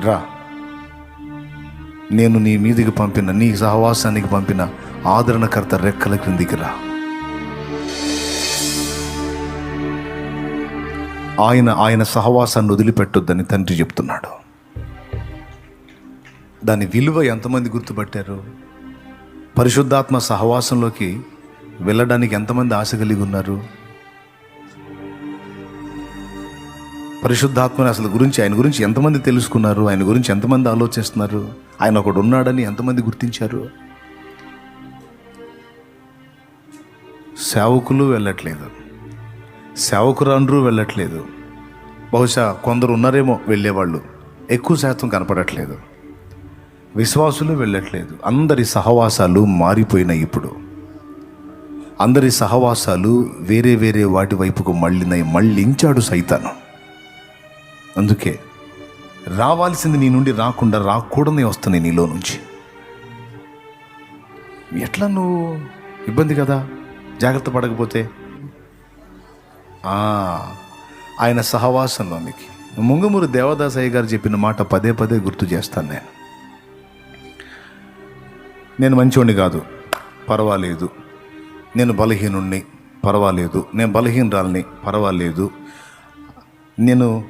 రా. నేను నీ మీదికి పంపిన నీ సహవాసానికి పంపిన ఆదరణకర్త రెక్కల క్రిందికి రా. ఆయన ఆయన సహవాసాన్ని వదిలిపెట్టొద్దని తండ్రి చెప్తున్నాడు. దాని విలువ ఎంతమంది గుర్తుపట్టారు? పరిశుద్ధాత్మ సహవాసంలోకి వెళ్ళడానికి ఎంతమంది ఆశ కలిగి ఉన్నారు? పరిశుద్ధాత్మని అసలు గురించి ఆయన గురించి ఎంతమంది తెలుసుకున్నారు? ఆయన గురించి ఎంతమంది ఆలోచిస్తున్నారు? ఆయన ఒకడు ఉన్నాడని ఎంతమంది గుర్తించారు? సేవకులు వెళ్ళట్లేదు. సేవకురాండ్రు వెళ్ళట్లేదు. బహుశా కొందరు ఉన్నారేమో వెళ్ళేవాళ్ళు. ఎక్కువ శాతం కనపడట్లేదు. విశ్వాసులు వెళ్ళట్లేదు. అందరి సహవాసాలు మారిపోయినాయి ఇప్పుడు. అందరి సహవాసాలు వేరే వేరే వాటి వైపుకు మళ్ళినాయి. మళ్ళించాడు సైతాను. అందుకే రావాల్సింది నీ నుండి రాకుండా రాకూడనే వస్తున్నాయి నీలో నుంచి. ఎట్లా నువ్వు ఇబ్బంది కదా? జాగ్రత్త పడకపోతే? ఆయన ఆయన సహవాసంలోనికి ముంగమూరు దేవదాసయ్య గారు చెప్పిన మాట పదే పదే గుర్తు చేస్తాను నేను. నేను మంచోడిని కాదు పర్వాలేదు. నేను బలహీనుణ్ణి పర్వాలేదు. నేను బలహీనరాల్ని పర్వాలేదు. నేను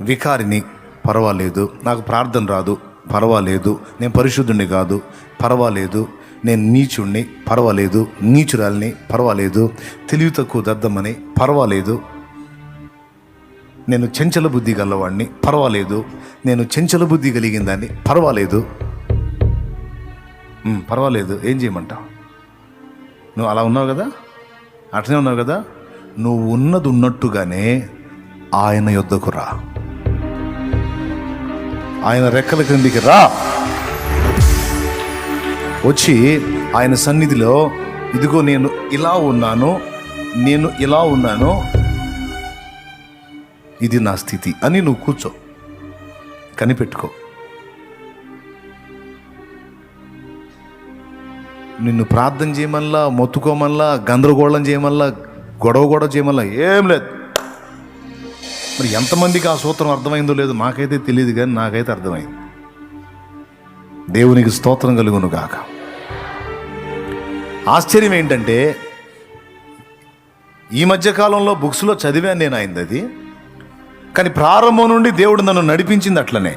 వికారిని పర్వాలేదు నాకు ప్రార్థన రాదు పర్వాలేదు నేను పరిశుద్ధుణ్ణి కాదు పర్వాలేదు నేను నీచుణ్ణి పర్వాలేదు నీచురాల్ని పర్వాలేదు తెలివి తక్కువ దద్దమని పర్వాలేదు నేను చెంచల బుద్ధి గలవాడిని పర్వాలేదు నేను చెంచల బుద్ధి కలిగిన దాన్ని పర్వాలేదు. పర్వాలేదు ఏం చేయమంటావు? నువ్వు అలా ఉన్నావు కదా? అట్లనే ఉన్నావు కదా? నువ్వు ఉన్నది ఉన్నట్టుగానే ఆయన యొద్దకు రా. ఆయన రెక్కల క్రిందికి రా. వచ్చి ఆయన సన్నిధిలో ఇదిగో నేను ఇలా ఉన్నాను నేను ఇలా ఉన్నాను ఇది నా స్థితి అని నువ్వు కూర్చో. కనిపెట్టుకో. నిన్ను ప్రార్థన చేయమల్లా మొత్తుకోమల్లా గందరగోళం చేయమల్లా గొడవ గొడవ చేయమల్లా ఏం లేదు. మరి ఎంతమందికి ఆ సూత్రం అర్థమైందో లేదో మాకైతే తెలియదు కానీ నాకైతే అర్థమైంది. దేవునికి స్తోత్రం కలుగును గాక ఆశ్చర్యం ఏంటంటే ఈ మధ్యకాలంలో బుక్స్లో చదివాను నేను అయింది అది కానీ ప్రారంభం నుండి దేవుడు నన్ను నడిపించింది అట్లనే.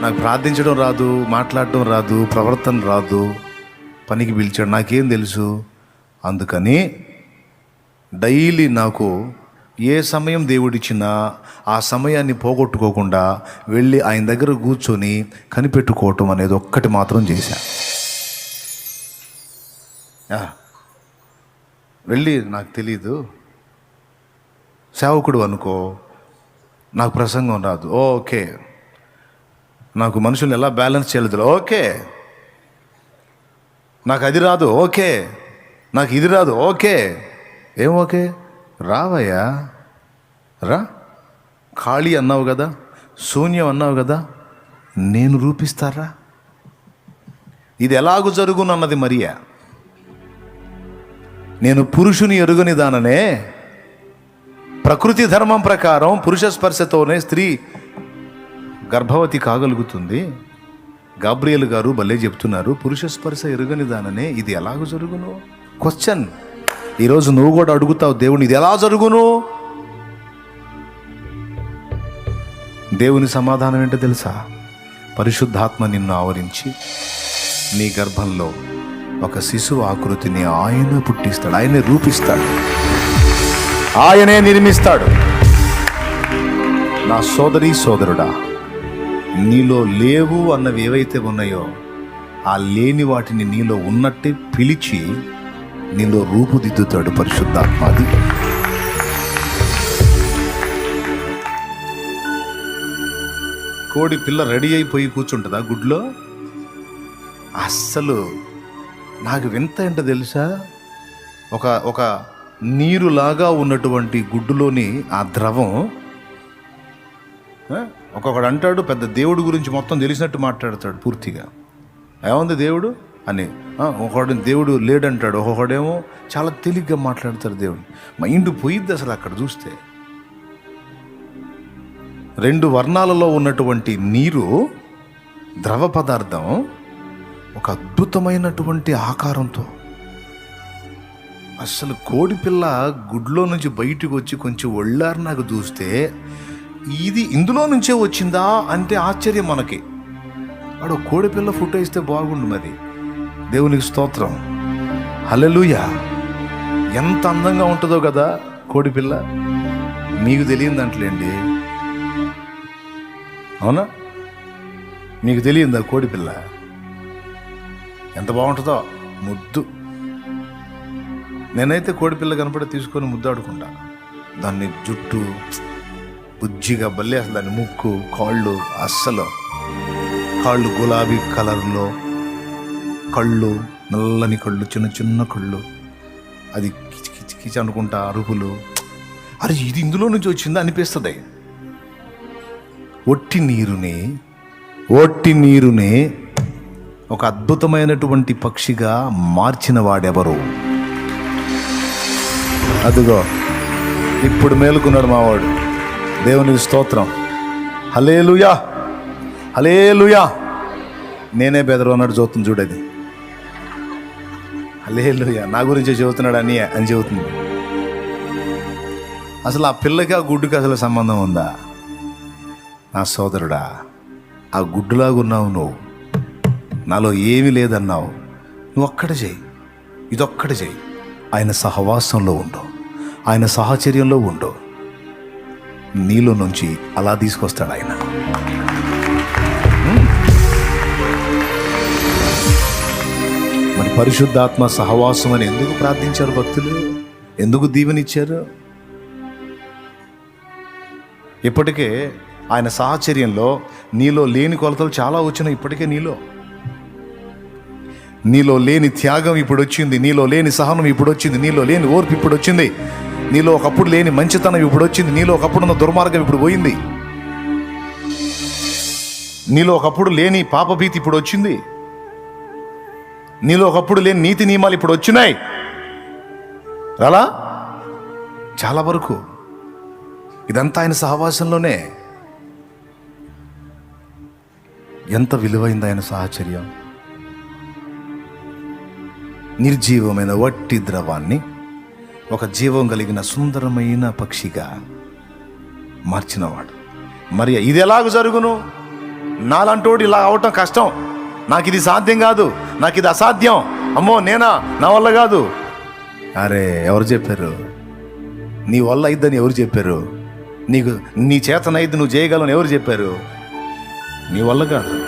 నాకు ప్రార్థించడం రాదు మాట్లాడటం రాదు ప్రవర్తన రాదు పనికి పిలిచాడు నాకేం తెలుసు? అందుకని డైలీ నాకు ఏ సమయం దేవుడిచ్చినా ఆ సమయాన్ని పోగొట్టుకోకుండా వెళ్ళి ఆయన దగ్గర కూర్చొని కనిపెట్టుకోవటం అనేది ఒక్కటి మాత్రం చేశా. వెళ్ళి నాకు తెలీదు. సేవకుడు అనుకో నాకు ప్రసంగం రాదు. ఓకే. నాకు మనుషుల్ని ఎలా బ్యాలెన్స్ చేయలేదు ఓకే. నాకు అది రాదు. ఓకే. నాకు ఇది రాదు. ఓకే. ఏం ఓకే? రావయ్యా. రా. ఖాళీ అన్నావు కదా శూన్యం అన్నావు కదా నేను రూపిస్తారా? ఇది ఎలాగు జరుగునన్నది మరియా. నేను పురుషుని ఎరుగని దాననే ప్రకృతి ధర్మం ప్రకారం పురుష స్పర్శతోనే స్త్రీ గర్భవతి కాగలుగుతుంది. గాబ్రియల్ గారు భలే చెప్తున్నారు పురుష స్పర్శ ఎరుగని దాననే ఇది ఎలాగ జరుగును? క్వశ్చన్ ఈరోజు నువ్వు కూడా అడుగుతావు దేవుని ఇది ఎలా జరుగును? దేవుని సమాధానం ఏంటో తెలుసా? పరిశుద్ధాత్మ నిన్ను ఆవరించి నీ గర్భంలో ఒక శిశువు ఆకృతిని ఆయన పుట్టిస్తాడు ఆయనే రూపిస్తాడు ఆయనే నిర్మిస్తాడు. నా సోదరి సోదరుడా నీలో లేవు అన్నవి ఏవైతే ఉన్నాయో ఆ లేని వాటిని నీలో ఉన్నట్టే పిలిచి నీలో రూపుదిద్దుతాడు పరిశుద్ధాత్మాది కోడి పిల్ల రెడీ అయిపోయి కూర్చుంటుందా గుడ్లో? అస్సలు. నాకు వింత ఏంటో తెలుసా? ఒక ఒక నీరులాగా ఉన్నటువంటి గుడ్డులోని ఆ ద్రవం ఆ, ఒక్కొక్కడు అంటాడు పెద్ద దేవుడి గురించి మొత్తం తెలిసినట్టు మాట్లాడతాడు పూర్తిగా. ఏముంది దేవుడు? అని. ఒకడు దేవుడు లేడంటాడు ఒక్కొక్కడేమో చాలా తేలిగ్గా మాట్లాడతాడు దేవుడు. మైండ్ పోయిద్ది అసలు అక్కడ చూస్తే. రెండు వర్ణాలలో ఉన్నటువంటి నీరు ద్రవ పదార్థం ఒక అద్భుతమైనటువంటి ఆకారంతో. అసలు కోడి పిల్ల గుడ్లో నుంచి బయటకు వచ్చి కొంచెం ఒళ్ళారు నాకు చూస్తే ఇది ఇందులో నుంచే వచ్చిందా అంటే ఆశ్చర్యం మనకి. వాడు కోడి పిల్ల ఫోటో ఇస్తే బాగుండు మరి. దేవునికి స్తోత్రం. హల్లెలూయా. ఎంత అందంగా ఉంటుందో కదా కోడిపిల్ల మీకు తెలియదు అంటలేండి అవునా? మీకు తెలియదా కోడిపిల్ల ఎంత బాగుంటుందో ముద్దు. నేనైతే కోడిపిల్ల కనపడి తీసుకొని ముద్దాడుకుంటా. దాన్ని జుట్టు బుజ్జిగా బల్లే అసలు దాని ముక్కు కాళ్ళు అస్సలు. కాళ్ళు గులాబీ కలర్లో. కళ్ళు నల్లని కళ్ళు చిన్న చిన్న కళ్ళు. అది కిచి కిచి కిచి అనుకుంటా అరుపులు. అరే ఇది ఇందులో నుంచి వచ్చిందా అనిపిస్తుంది. ఒట్టి నీరుని ఒట్టి నీరుని ఒక అద్భుతమైనటువంటి పక్షిగా మార్చిన వాడెవరు. అదిగో ఇప్పుడు మేలుకున్నాడు మావాడు. దేవునికి స్తోత్రం. హలేలుయా హలేలుయా నేనే బెదరు అన్నాడు చూస్తుంది చూడది. హలేలుయా నా గురించే చెబుతున్నాడు అని అని చెబుతుంది. అసలు ఆ పిల్లకి ఆ గుడ్డుకి అసలు సంబంధం ఉందా? నా సోదరుడా ఆ గుడ్డులాగున్నావు నువ్వు. నాలో ఏమీ లేదన్నావు. నువ్వు ఒక్కడ చేయి ఇదొక్కడ చేయి ఆయన సహవాసంలో ఉండు. ఆయన సాహచర్యంలో ఉండు. నీలో నుంచి అలా తీసుకొస్తాడు ఆయన. పరిశుద్ధాత్మ సహవాసం అని ఎందుకు ప్రార్థించారు భక్తులు? ఎందుకు దీవెనిచ్చారు? ఇప్పటికే ఆయన సాహచర్యంలో నీలో లేని కొలతలు చాలా వచ్చినాయి ఇప్పటికే నీలో. నీలో లేని త్యాగం ఇప్పుడు వచ్చింది నీలో లేని సహనం ఇప్పుడు వచ్చింది నీలో లేని ఓర్పు ఇప్పుడు వచ్చింది నీలో ఒకప్పుడు లేని మంచితనం ఇప్పుడు వచ్చింది నీలో ఒకప్పుడు ఉన్న దుర్మార్గం ఇప్పుడు పోయింది. నీలో ఒకప్పుడు లేని పాపభీతి ఇప్పుడు వచ్చింది. నీలో ఒకప్పుడు లేని నీతి నియమాలు ఇప్పుడు వచ్చినాయి. రాలా? చాలా వరకు. ఇదంతా ఆయన సహవాసంలోనే. ఎంత విలువైంది ఆయన సాహచర్యం. నిర్జీవమైన వట్టి ద్రవాన్ని ఒక జీవం కలిగిన సుందరమైన పక్షిగా మార్చినవాడు. మరి ఇది ఎలాగ జరుగును? నాలంటోడు ఇలా అవటం కష్టం. నాకు ఇది సాధ్యం కాదు నాకు ఇది అసాధ్యం. అమ్మో నేనా? నా వల్ల కాదు. అరే ఎవరు చెప్పారు? నీ వల్ల అయిద్దని ఎవరు చెప్పారు? నీకు నీ చేతనైద్ది నువ్వు చేయగలను ఎవరు చెప్పారు? నీ వల్ల కాదు.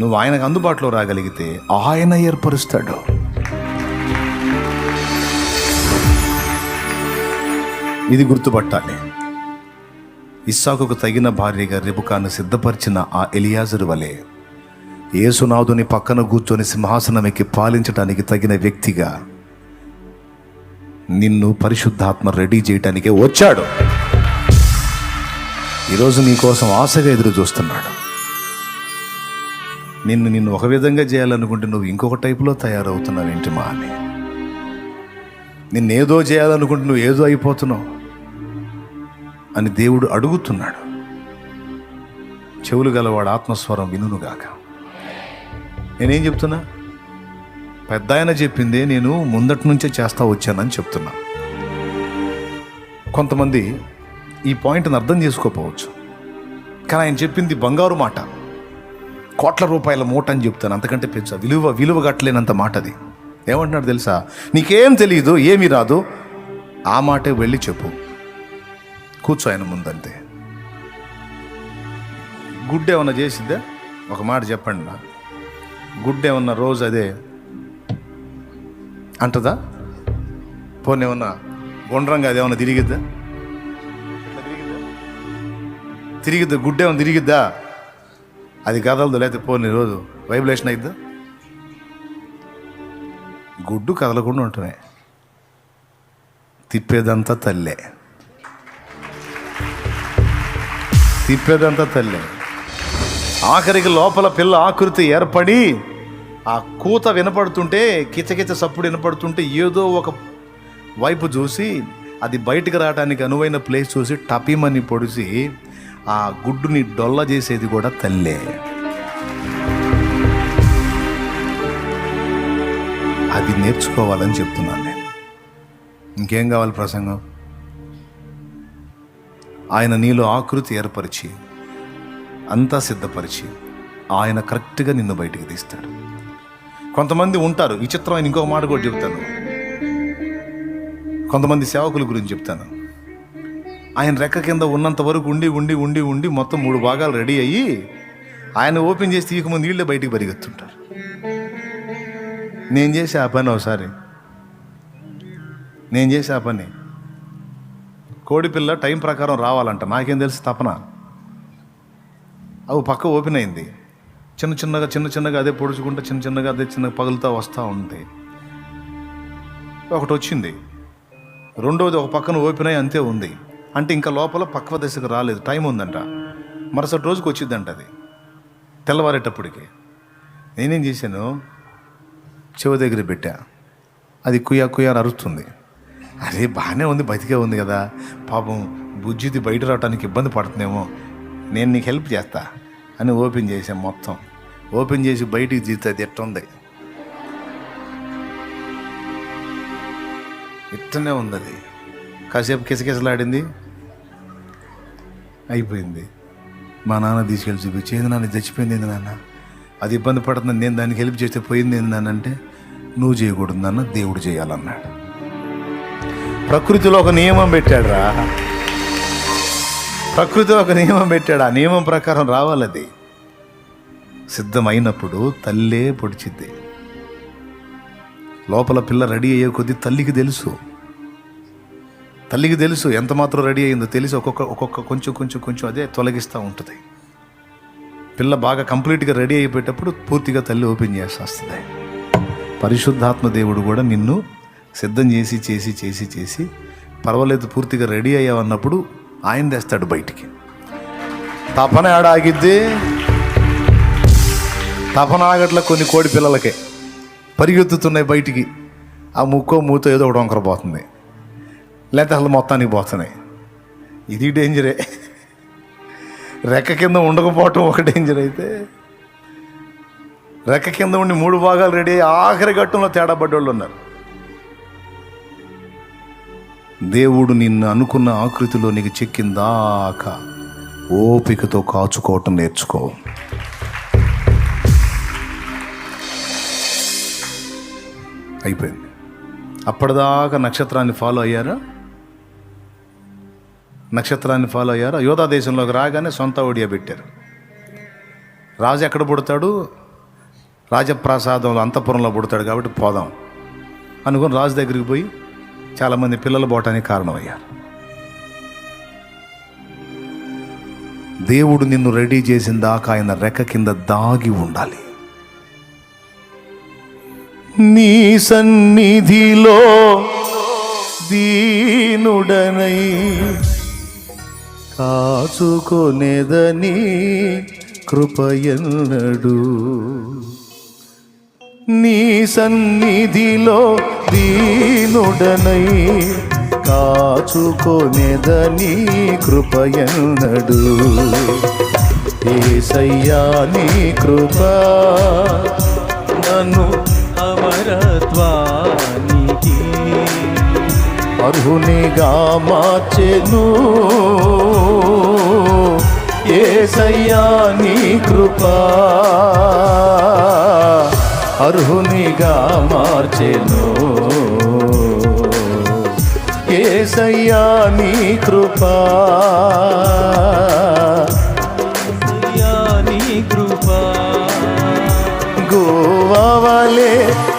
నువ్వు ఆయనకు అందుబాటులో రాగలిగితే ఆయన ఏర్పరుస్తాడు. ఇది గుర్తుపట్టాలి. ఇస్సాకుకు తగిన భార్యగా రిబుకాను సిద్ధపరిచిన ఆ ఎలియాజరు వలే యేసునాథుని పక్కన కూర్చొని సింహాసనం ఎక్కి పాలించడానికి తగిన వ్యక్తిగా నిన్ను పరిశుద్ధాత్మ రెడీ చేయటానికే వచ్చాడు. ఈరోజు నీ కోసం ఆశగా ఎదురు చూస్తున్నాడు. నిన్ను నిన్ను ఒక విధంగా చేయాలనుకుంటే నువ్వు ఇంకొక టైపులో తయారవుతున్నావు ఏంటి మా అని నిన్నేదో చేయాలనుకుంటే నువ్వు ఏదో అయిపోతున్నావు అని దేవుడు అడుగుతున్నాడు. చెవులు గలవాడు ఆత్మస్వరం వినుగాక నేనేం చెప్తున్నా? పెద్ద ఆయన చెప్పిందే నేను ముందటి నుంచే చేస్తా వచ్చానని చెప్తున్నా. కొంతమంది ఈ పాయింట్ని అర్థం చేసుకోకపోవచ్చు. కానీ ఆయన చెప్పింది బంగారు మాట. కోట్ల రూపాయల మూట అని చెప్తాను. అంతకంటే పెంచా విలువ విలువ కట్టలేనంత మాట అది. ఏమంటున్నాడు తెలుసా? నీకేం తెలియదు ఏమీ రాదు. ఆ మాటే వెళ్ళి చెప్పు. కూర్చో ఆయన ముందంతే. గుడ్ ఏమన్నా చేసిద్దా? ఒక మాట చెప్పండి నాకు. గుడ్డే ఉన్న రోజు అదే అంటదా? పోనీ ఏమన్నా గుండ్రంగా అది తిరిగిద్దా? తిరిగిద్దా? గుడ్డే ఏమన్నా తిరిగిద్దా? అది కదలదు లేకపోతే పోనీ రోజు వైబ్రేషన్ అయిద్దా? గుడ్డు కదలకుండా ఉంటున్నాయి తిప్పేదంతా తల్లే. తిప్పేదంతా తల్లే. ఆఖరికి లోపల పిల్ల ఆకృతి ఏర్పడి ఆ కూత వినపడుతుంటే కిచకిచ సప్పుడు వినపడుతుంటే ఏదో ఒక వైపు చూసి అది బయటికి రావడానికి అనువైన ప్లేస్ చూసి టపీమని పొడిసి ఆ గుడ్డుని డొల్ల చేసేది కూడా తల్లే. అది నేర్చుకోవాలని చెప్తున్నాను నేను. ఇంకేం కావాలి ప్రసంగం? ఆయన నీలో ఆకృతి ఏర్పరిచి అంతా సిద్ధపరిచి ఆయన కరెక్ట్గా నిన్ను బయటికి తీస్తాడు. కొంతమంది ఉంటారు. ఈ చిత్రం ఇంకొక మాట కూడా చెప్తాను. కొంతమంది సేవకుల గురించి చెప్తాను. ఆయన రెక్క కింద ఉన్నంత వరకు ఉండి ఉండి ఉండి ఉండి మొత్తం మూడు భాగాలు రెడీ అయ్యి ఆయన ఓపెన్ చేసి తీయకముందు వీళ్ళే బయటికి పరిగెత్తుంటారు. నేను చేసే ఆ పని ఒకసారి. నేను చేసే ఆ పని. కోడిపిల్ల టైం ప్రకారం రావాలంట. నాకేం తెలుసు తపన. అవి పక్క ఓపెన్ అయింది. చిన్న చిన్నగా చిన్న చిన్నగా అదే పొడుచుకుంటా చిన్న చిన్నగా అదే చిన్నగా పగులుతూ వస్తూ ఉంది ఒకటి వచ్చింది. రెండోది ఒక పక్కన ఓపెన్ అయ్యి అంతే ఉంది. అంటే ఇంకా లోపల పక్వ దశకు రాలేదు. టైం ఉందంట. మరుసటి రోజుకి వచ్చిందంట అది. తెల్లవారేటప్పటికి. నేనేం చేశాను? చెవి దగ్గర పెట్టా. అది కుయా కుయా అరుస్తుంది. అదే బాగానే ఉంది బతికే ఉంది కదా. పాపం బుజ్జిది బయట రావడానికి ఇబ్బంది పడుతుందేమో. నేను నీకు హెల్ప్ చేస్తా అని ఓపెన్ చేసాం మొత్తం. ఓపెన్ చేసి బయటికి తీస్తే అది ఎట్టుంది? ఇట్టనే ఉంది అది కాసేపు కిసకిసలాడింది. అయిపోయింది. మా నాన్న తీసుకెళ్ళి చూపించి ఏంది నాన్న చచ్చిపోయింది ఏంది నాన్న? అది ఇబ్బంది పడుతుంది నేను దానికి హెల్ప్ చేస్తే పోయింది ఏంది నాన్న? అంటే నువ్వు చేయకూడదు నాన్న దేవుడు చేయాలన్నాడు. ప్రకృతిలో ఒక నియమం పెట్టాడురా. ప్రకృతిలో ఒక నియమం పెట్టాడు. ఆ నియమం ప్రకారం రావాలి అది. సిద్ధమైనప్పుడు తల్లే పొడిచింది లోపల పిల్ల రెడీ అయ్యే కొద్దీ తల్లికి తెలుసు. తల్లికి తెలుసు ఎంత మాత్రం రెడీ అయిందో తెలిసి ఒక్కొక్క ఒక్కొక్క కొంచెం కొంచెం కొంచెం అదే తొలగిస్తూ ఉంటుంది. పిల్ల బాగా కంప్లీట్గా రెడీ అయిపోయేటప్పుడు పూర్తిగా తల్లి ఓపెన్ చేసేస్తుంది. పరిశుద్ధాత్మ దేవుడు కూడా నిన్ను సిద్ధం చేసి చేసి చేసి చేసి పర్వాలేదు పూర్తిగా రెడీ అయ్యావన్నప్పుడు ఆయన తెస్తాడు బయటికి. తపన ఆడ తపనాగట్ల కొన్ని కోడి పిల్లలకే పరిగెత్తుతున్నాయి బయటికి. ఆ ముక్కో మూతో ఏదో ఒకటి వంకర పోతుంది లేకపోతే అసలు మొత్తానికి పోతున్నాయి. ఇది డేంజరే. రెక్క కింద ఉండకపోవటం ఒక డేంజర్ అయితే. రెక్క కింద ఉండి మూడు భాగాలు రెడీ ఆఖరి ఘట్టంలో తేడా పడ్డోళ్ళు ఉన్నారు. దేవుడు నిన్ను అనుకున్న ఆకృతిలో నీకు చెక్కిందాకా ఓపికతో కాచుకోవటం నేర్చుకో. అయిపోయింది. అప్పటిదాకా నక్షత్రాన్ని ఫాలో అయ్యారా? నక్షత్రాన్ని ఫాలో అయ్యారా? యోధా దేశంలోకి రాగానే సొంత ఒడియా పెట్టారు. రాజు ఎక్కడ పుడతాడు? రాజప్రాసాదంలో అంతఃపురంలో పుడతాడు కాబట్టి పోదాం. అనుకుని రాజు దగ్గరికి పోయి చాలామంది పిల్లలు పోవటానికి కారణమయ్యారు. దేవుడు నిన్ను రెడీ చేసిన దాకా ఆయన రెక్క కింద దాగి ఉండాలి. నీ సన్నిధిలో దీనుడనై కాచుకొనేదని కృపయన్నడు. నీ సన్నిధిలో దీనుడనై కాచుకొనేదని కృపయన్నడు. ఏసయ్యా నీ కృప నన్ను అమరత్వానికి అర్హునిగా మార్చెను ఏసయ్యా నీ కృపా అర్హునిగా మార్చెను ఏసయ్యా నీ కృపా కావాలే గోవాలే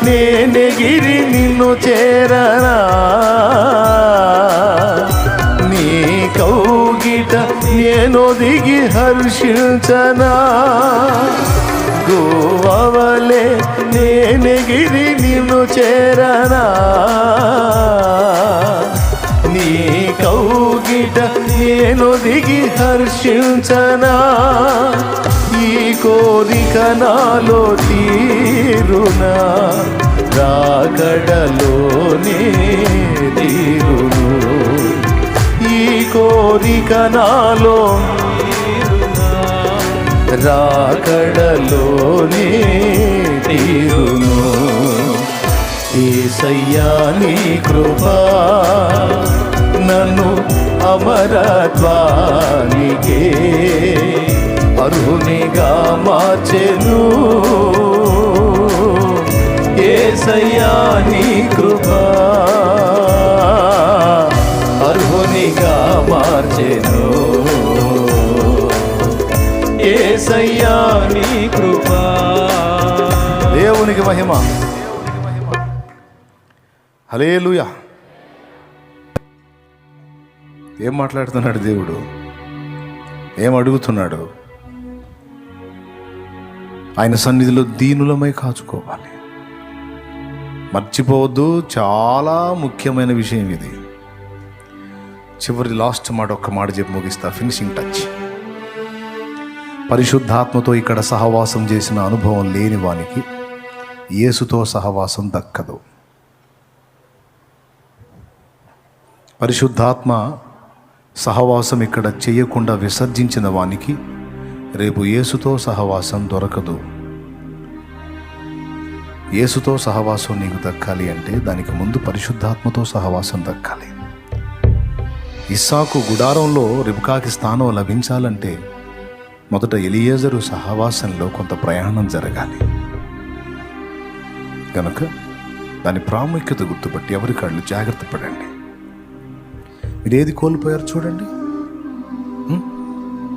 నేనెగిరి నిన్ను చేరనా? నీ కౌగిట నేను దిగి హర్షించనా? గోవలే గోవాలే నేనెగిరి నిన్ను చేరనా? నీ కౌగిట నేను దిగి హర్షించనా? ఈ కోరిక నాలో తీరునా? రాకడలోనే తీరును. ఈ కోరిక నాలో రాకడలోనే తీరును. ఏసయ్యా నీ కృపా నన్ను అమరత్వానికే. అర్హునిగా మార్చెను ఏసయ్యా నీ కృప. అర్హునిగా మార్చెను ఏసయ్యా నీ కృప. దేవునికి మహిమ. హలేలుయా ఏం మాట్లాడుతున్నాడు దేవుడు? ఏం అడుగుతున్నాడు? ఆయన సన్నిధిలో దీనులమై కాచుకోవాలి. మర్చిపోవద్దు చాలా ముఖ్యమైన విషయం ఇది. చివరి లాస్ట్ మాట ఒక్క మాట చెప్పి ముగిస్తా. ఫినిషింగ్ టచ్ పరిశుద్ధాత్మతో ఇక్కడ సహవాసం చేసిన అనుభవం లేని వానికి యేసుతో సహవాసం దక్కదు. పరిశుద్ధాత్మ సహవాసం ఇక్కడ చేయకుండా విసర్జించిన వానికి రేపు యేసుతో సహవాసం దొరకదు. యేసుతో సహవాసం నీకు దక్కాలి అంటే దానికి ముందు పరిశుద్ధాత్మతో సహవాసం దక్కాలి. ఇస్సాకు గుడారంలో రిబ్కాకి స్థానం లభించాలంటే మొదట ఎలియేజరు సహవాసంలో కొంత ప్రయాణం జరగాలి. కనుక దాని ప్రాముఖ్యత గుర్తుపట్టి ఎవరి కళ్ళు జాగ్రత్త పడండి. మీరు ఏది కోల్పోయారు చూడండి.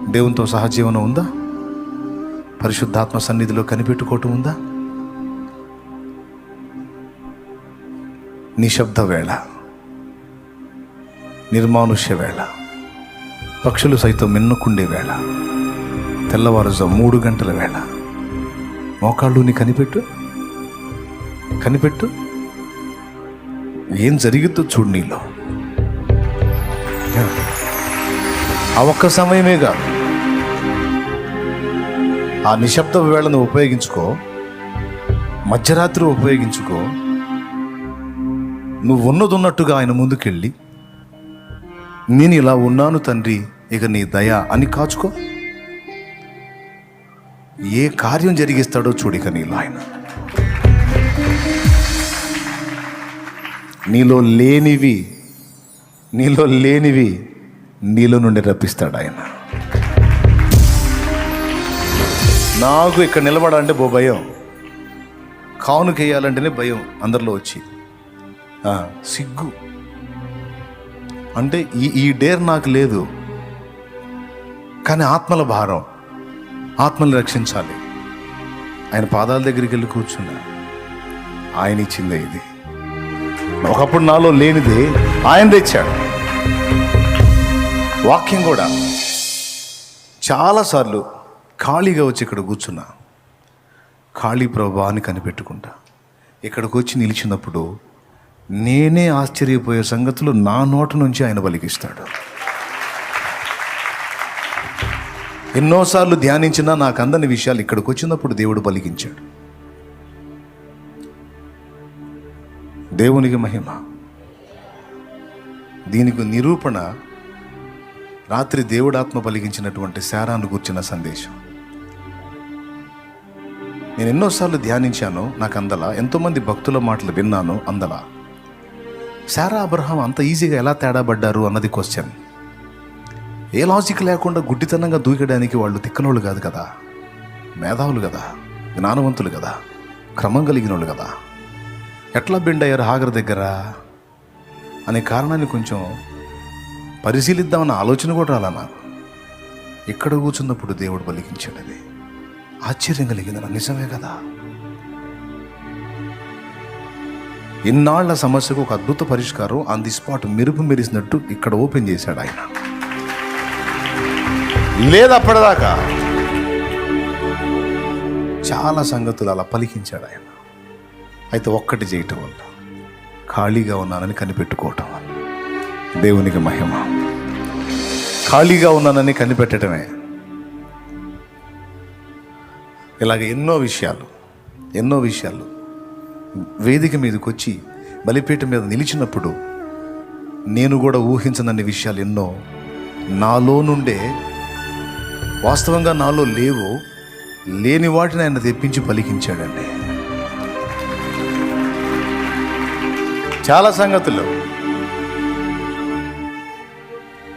దేవునితో సహజీవనం ఉందా? పరిశుద్ధాత్మ సన్నిధిలో కనిపెట్టుకోవటం ఉందా? నిశ్శబ్ద వేళ నిర్మానుష్య వేళ పక్షులు సైతం మిన్నుకుండే వేళ తెల్లవారుజా మూడు గంటల వేళ. మోకాళ్ళుని కనిపెట్టు కనిపెట్టు. ఏం జరిగిద్దో చూడు నీలో. ఆ ఒక్క సమయమే కాదు. ఆ నిశ్శబ్ద వేళను ఉపయోగించుకో. మధ్యరాత్రి ఉపయోగించుకో. నువ్వు ఉన్నది ఉన్నట్టుగా ఆయన ముందుకెళ్ళి నేను ఇలా ఉన్నాను తండ్రి ఇక నీ దయ అని కాచుకో. ఏ కార్యం జరిగిస్తాడో చూడిక నీలో ఆయన. నీలో లేనివి నీలో లేనివి నీలో నుండి రప్పిస్తాడు ఆయన. నాకు ఇక్కడ నిలబడాలంటే బో భయం. కానుకేయాలంటేనే భయం అందరిలో వచ్చి. సిగ్గు. అంటే ఈ ఈ డేర్ నాకు లేదు. కానీ ఆత్మల భారం. ఆత్మల్ని రక్షించాలి. ఆయన పాదాల దగ్గరికి వెళ్ళి కూర్చున్నా. ఆయన ఇచ్చిందే ఇది. ఒకప్పుడు నాలో లేనిది ఆయన తెచ్చాడు. వాక్యం కూడా. చాలాసార్లు ఖాళీగా వచ్చి ఇక్కడ కూర్చున్నా. ఖాళీ ప్రభా అని కనిపెట్టుకుంటా. ఇక్కడికి వచ్చి నిలిచినప్పుడు నేనే ఆశ్చర్యపోయే సంగతులు నా నోట నుంచి ఆయన పలికిస్తాడు. ఎన్నోసార్లు ధ్యానించినా నాకు అందని విషయాలు ఇక్కడికి వచ్చినప్పుడు దేవుడు పలికించాడు. దేవునికి మహిమ. దీనికి నిరూపణ రాత్రి దేవుడాత్మ పలిగించినటువంటి శారాను కూర్చిన సందేశం. నేను ఎన్నోసార్లు ధ్యానించాను నాకు అందలా ఎంతోమంది భక్తుల మాటలు విన్నాను అందలా. శారా అబ్రహాం అంత ఈజీగా ఎలా తేడా పడ్డారు అన్నది క్వశ్చన్ ఏ లాజిక్ లేకుండా గుడ్డితనంగా దూకడానికి వాళ్ళు తిక్కనోళ్ళు కాదు కదా. మేధావులు కదా జ్ఞానవంతులు కదా క్రమం కలిగిన వాళ్ళు కదా. ఎట్లా బెండ్ అయ్యారు హాగర్ దగ్గర? అనే కారణాన్ని కొంచెం పరిశీలిద్దామన్న ఆలోచన కూడా రాలా నాకు ఇక్కడ కూర్చున్నప్పుడు దేవుడు పలికించాడు అది ఆశ్చర్యం కలిగింది నా నిజమే కదా? ఇన్నాళ్ళ సమస్యకు ఒక అద్భుత పరిష్కారం ఆన్ ది స్పాట్ మెరుపు మెరిసినట్టు ఇక్కడ ఓపెన్ చేశాడు ఆయన. లేదు అప్పటిదాకా? చాలా సంగతులు అలా పలికించాడు ఆయన. అయితే ఒక్కటి చేయటం వల్ల ఖాళీగా ఉన్నానని కనిపెట్టుకోవటం వల్ల. దేవునికి మహిమ. ఖాళీగా ఉన్నానని కనిపెట్టడమే. ఇలాగ ఎన్నో విషయాలు ఎన్నో విషయాలు వేదిక మీదకి వచ్చి బలిపీఠం మీద నిలిచినప్పుడు నేను కూడా ఊహించనన్ని విషయాలు ఎన్నో నాలో నుండే వాస్తవంగా నాలో లేవు లేని వాటిని ఆయన తెప్పించి పలికించాడండి. చాలా సంగతులు.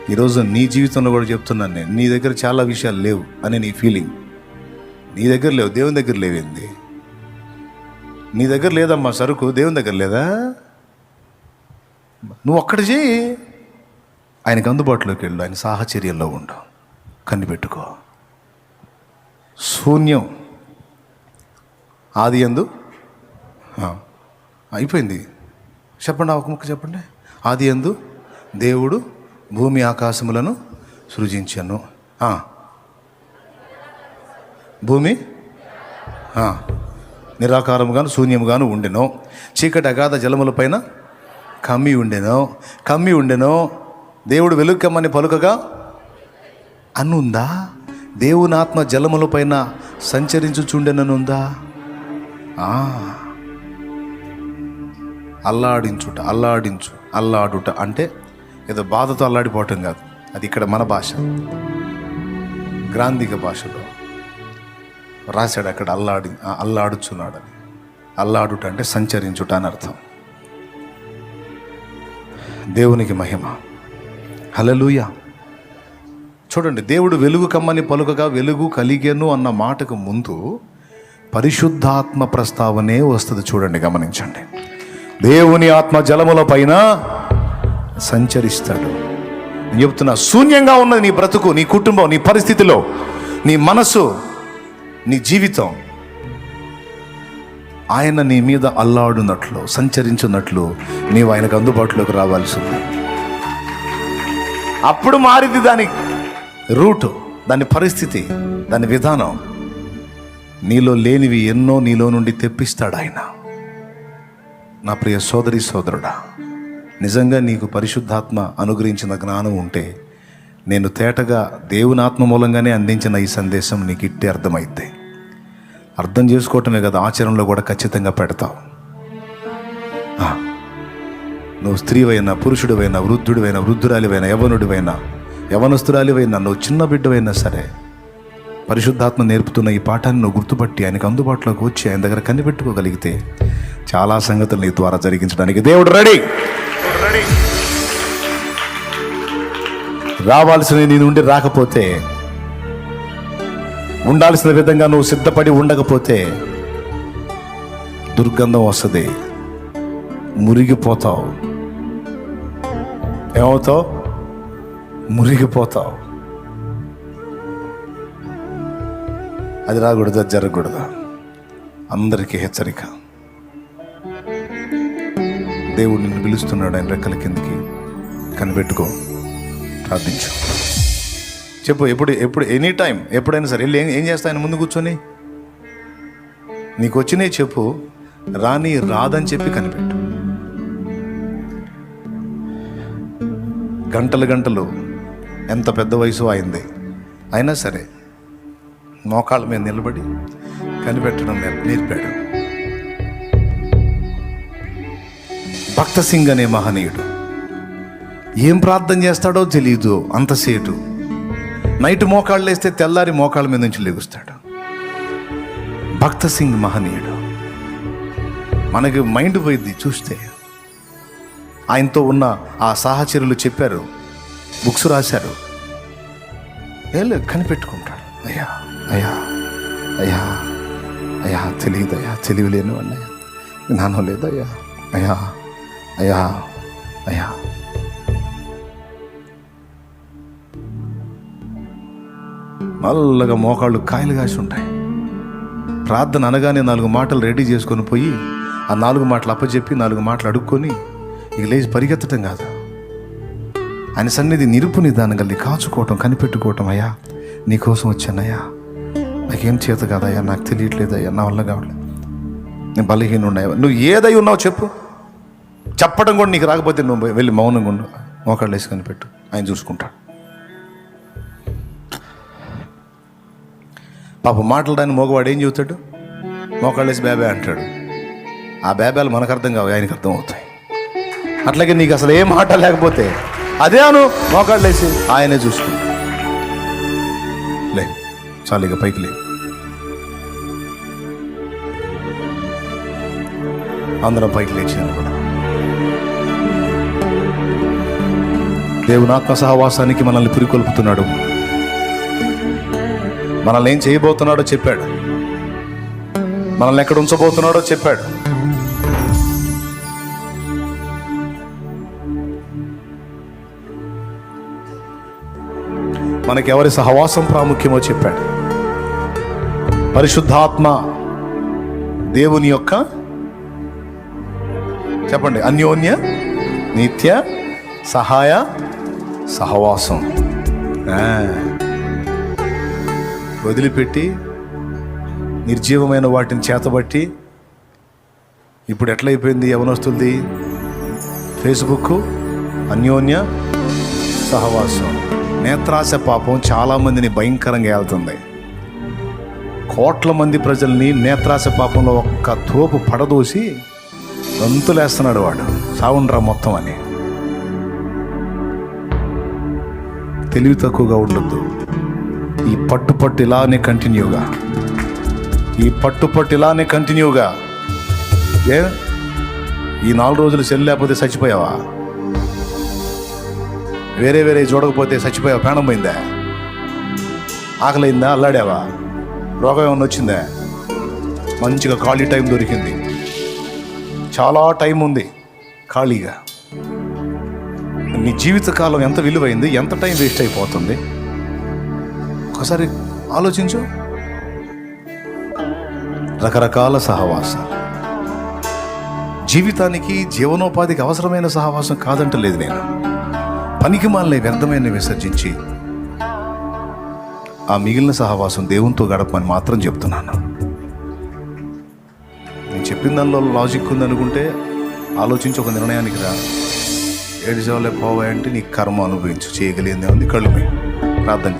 ఈరోజు నీ జీవితంలో కూడా చెప్తున్నాను నేను. నీ దగ్గర చాలా విషయాలు లేవు అని నీ ఫీలింగ్ నీ దగ్గర లేవు దేవుని దగ్గర లేవేంది? నీ దగ్గర లేదమ్మా సరుకు దేవుని దగ్గర లేదా? నువ్వు ఒక్కటి చేయి. ఆయనకు అందుబాటులోకి వెళ్ళు ఆయన సాహచర్యంలో ఉండు. కనిపెట్టుకో శూన్యం. ఆది ఎందు? అయిపోయింది. చెప్పండి ఆ ఒక ముక్క చెప్పండి. ఆది ఎందు? దేవుడు భూమి ఆకాశములను సృజించను. భూమి? నిరాకారముగాను శూన్యముగాను ఉండెను. చీకటి అగాధ జలములపైన కమ్మి ఉండెను. కమ్మి ఉండెను. దేవుడు వెలుక్కమ్మని పలుకగా అనుందా? దేవుని ఆత్మ జలములపైన సంచరించుచుండెననుందా? అల్లాడించుట అల్లాడించు అల్లాడుట అంటే ఏదో బాధతో అల్లాడిపోవటం కాదు. అది ఇక్కడ మన భాష. గ్రాంధిక భాషలో రాశాడు అక్కడ అల్లాడి అల్లాడుచున్నాడు అల్లాడుచున్నాడని అల్లాడుట అంటే సంచరించుట అని అర్థం. దేవునికి మహిమ. హలలుయ చూడండి దేవుడు వెలుగు కమ్మని పలుకగా వెలుగు కలిగెను అన్న మాటకు ముందు పరిశుద్ధాత్మ ప్రస్తావనే వస్తుంది చూడండి గమనించండి. దేవుని ఆత్మ జలముల పైన సంచరిస్తాడు. నేను చెప్తున్నా శూన్యంగా ఉన్నది నీ బ్రతుకు నీ కుటుంబం నీ పరిస్థితిలో నీ మనసు నీ జీవితం. ఆయన నీ మీద అల్లాడునట్లు సంచరించున్నట్లు నీవు ఆయనకు అందుబాటులోకి రావాల్సింది అప్పుడు మారింది దాని రూటు దాని పరిస్థితి దాని విధానం. నీలో లేనివి ఎన్నో నీలో నుండి తెప్పిస్తాడు ఆయన. నా ప్రియ సోదరి సోదరుడా నిజంగా నీకు పరిశుద్ధాత్మ అనుగ్రహించిన జ్ఞానం ఉంటే నేను తేటగా దేవుని ఆత్మ మూలంగానే అందించిన ఈ సందేశం నీకు ఇట్టే అర్థమైద్ది అర్థం చేసుకోవటమే కదా ఆచరణలో కూడా ఖచ్చితంగా పెడతావు. నువ్వు స్త్రీవైనా పురుషుడివైనా వృద్ధుడివైనా వృద్ధురాలివైనా యవనుడివైనా యవనస్తురాలివైనా నువ్వు చిన్న బిడ్డవైనా సరే పరిశుద్ధాత్మ నేర్పుతున్న ఈ పాఠాన్ని నువ్వు గుర్తుపట్టి ఆయనకు అందుబాటులోకి వచ్చి ఆయన దగ్గర కనిపెట్టుకోగలిగితే చాలా సంగతులు నీ ద్వారా జరిగించడానికి దేవుడు రెడీ. రావాల్సిన నీ నుండి రాకపోతే ఉండాల్సిన విధంగా నువ్వు సిద్ధపడి ఉండకపోతే దుర్గంధం వస్తుంది. మురిగిపోతావు. ఏమవుతావు? మురిగిపోతావు. అది రాకూడదా జరగకూడదా. అందరికీ హెచ్చరిక. దేవుడు నిన్ను పిలుస్తున్నాడు ఆయన రెక్కల కిందకి. కనిపెట్టుకో ప్రార్థించు. చెప్పు ఎప్పుడు ఎప్పుడు ఎనీ టైం ఎప్పుడైనా సరే వెళ్ళి ఏం ఏం చేస్తా ఆయన ముందు కూర్చొని? నీకు వచ్చినాయి చెప్పు రాని రాదని చెప్పి కనిపెట్టు. గంటలు గంటలు ఎంత పెద్ద వయసు అయింది అయినా సరే మోకాళ్ళ మీద నిలబడి కనిపెట్టడం నేర్పాడు. భక్త సింగ్ అనే మహనీయుడు. ఏం ప్రార్థన చేస్తాడో తెలియదు అంతసేటు. నైట్ మోకాళ్ళు వేస్తే తెల్లారి మోకాళ్ళ మీద నుంచి లెగుస్తాడు. భక్త సింగ్ మహనీయుడు. మనకి మైండ్ పోయింది చూస్తే. ఆయనతో ఉన్న ఆ సాహచర్యులు చెప్పారు. బుక్స్ రాశారు. ఏళ్ళు కనిపెట్టుకుంటాడు. అయ్యా అయ్యా అయ్యా అయ్యా తెలియదు అయ్యా తెలివి లేని అన్నయ్య జ్ఞానం లేదయ్యా అయ్యా. అయ్యా అయ్యా. నల్లగా మోకాళ్ళు కాయలు కాసి ఉంటాయి. ప్రార్థన అనగానే నాలుగు మాటలు రెడీ చేసుకొని పోయి ఆ నాలుగు మాటలు అప్పచెప్పి నాలుగు మాటలు అడుక్కొని ఇక లేచి పరిగెత్తటం కాదు. ఆయన సన్నిధి నిరుపు నిదానం కలిగి కాచుకోవటం కనిపెట్టుకోవటం అయ్యా. నీకోసం వచ్చానయ్యా నాకేం చేత కాదయ్యా నాకు తెలియట్లేదయ్యా నా వల్ల కావట్లేదు. నేను బలహీనున్నాయా నువ్వు ఏదై ఉన్నావు చెప్పు. చెప్పడం కూడా నీకు రాకపోతే నువ్వు వెళ్ళి మౌనంగా ఉండు. మోకాళ్ళు వేసుకొని కనిపెట్టు. ఆయన చూసుకుంటాడు. పాప మాట్లాడడానికి మోగవాడు ఏం చెబుతాడు? మోకాళ్ళేసి బేబే అంటాడు. ఆ బేబాలు మనకు అర్థం కావు ఆయనకు అర్థం అవుతాయి. అట్లాగే నీకు అసలు ఏం మాట లేకపోతే అదే అను మోకాళ్ళు వేసి ఆయనే చూసుకుంటాడు. లే చాలు ఇక పైకి లే. అందరం పైకి లేచాను కూడా దేవుని ఆత్మ సహవాసానికి మనల్ని పురికొల్పుతున్నాడు. మనల్ని ఏం చేయబోతున్నాడో చెప్పాడు. మనల్ని ఎక్కడ ఉంచబోతున్నాడో చెప్పాడు. మనకి ఎవరి సహవాసం ప్రాముఖ్యమో చెప్పాడు. పరిశుద్ధాత్మ దేవుని యొక్క చెప్పండి అన్యోన్య నిత్య సహాయ సహవాసం. వదిలిపెట్టి నిర్జీవమైన వాటిని చేతబట్టి ఇప్పుడు ఎట్లయిపోయింది యవనొస్తుంది ఫేస్బుక్ అన్యోన్య సహవాసం. నేత్రాశ పాపం చాలామందిని భయంకరంగా వెళ్తుంది కోట్ల మంది ప్రజల్ని నేత్రాశ పాపంలో ఒక్క తోపు పడదోసి గంతులేస్తున్నాడు వాడు. సావుండ్రా మొత్తం అని. తెలివి తక్కువగా ఉండొద్దు. ఈ పట్టు పట్టు ఇలానే కంటిన్యూగా. ఈ పట్టు పట్టు ఇలానే కంటిన్యూగా. ఏ? ఈ నాలుగు రోజులు సెల్ లేకపోతే చచ్చిపోయావా? వేరే వేరే చూడకపోతే చచ్చిపోయావా? ప్రాణం పోయిందా? ఆకలైందా? అల్లాడావా? రోగం ఏమైనా వచ్చిందా? మంచిగా ఖాళీ టైం దొరికింది. చాలా టైం ఉంది ఖాళీగా. నీ జీవితకాలం ఎంత విలువైంది ఎంత టైం వేస్ట్ అయిపోతుంది? ఒకసారి ఆలోచించు. రకరకాల సహవాసాలు. జీవితానికి జీవనోపాధికి అవసరమైన సహవాసం కాదంటలేదు నేను. పనికి మాలిన వ్యర్థమైన విసర్జించి ఆ మిగిలిన సహవాసం దేవునితో గడపమని మాత్రం చెప్తున్నాను. నేను చెప్పిన దానిలో లాజిక్ ఉందనుకుంటే ఆలోచించి ఒక నిర్ణయానికి రా. ఏడు సేవలే పోవాయంటే నీ కర్మ అనుభవించు. చేయగలిగిందే ఉంది. కళ్ళు ప్రార్థన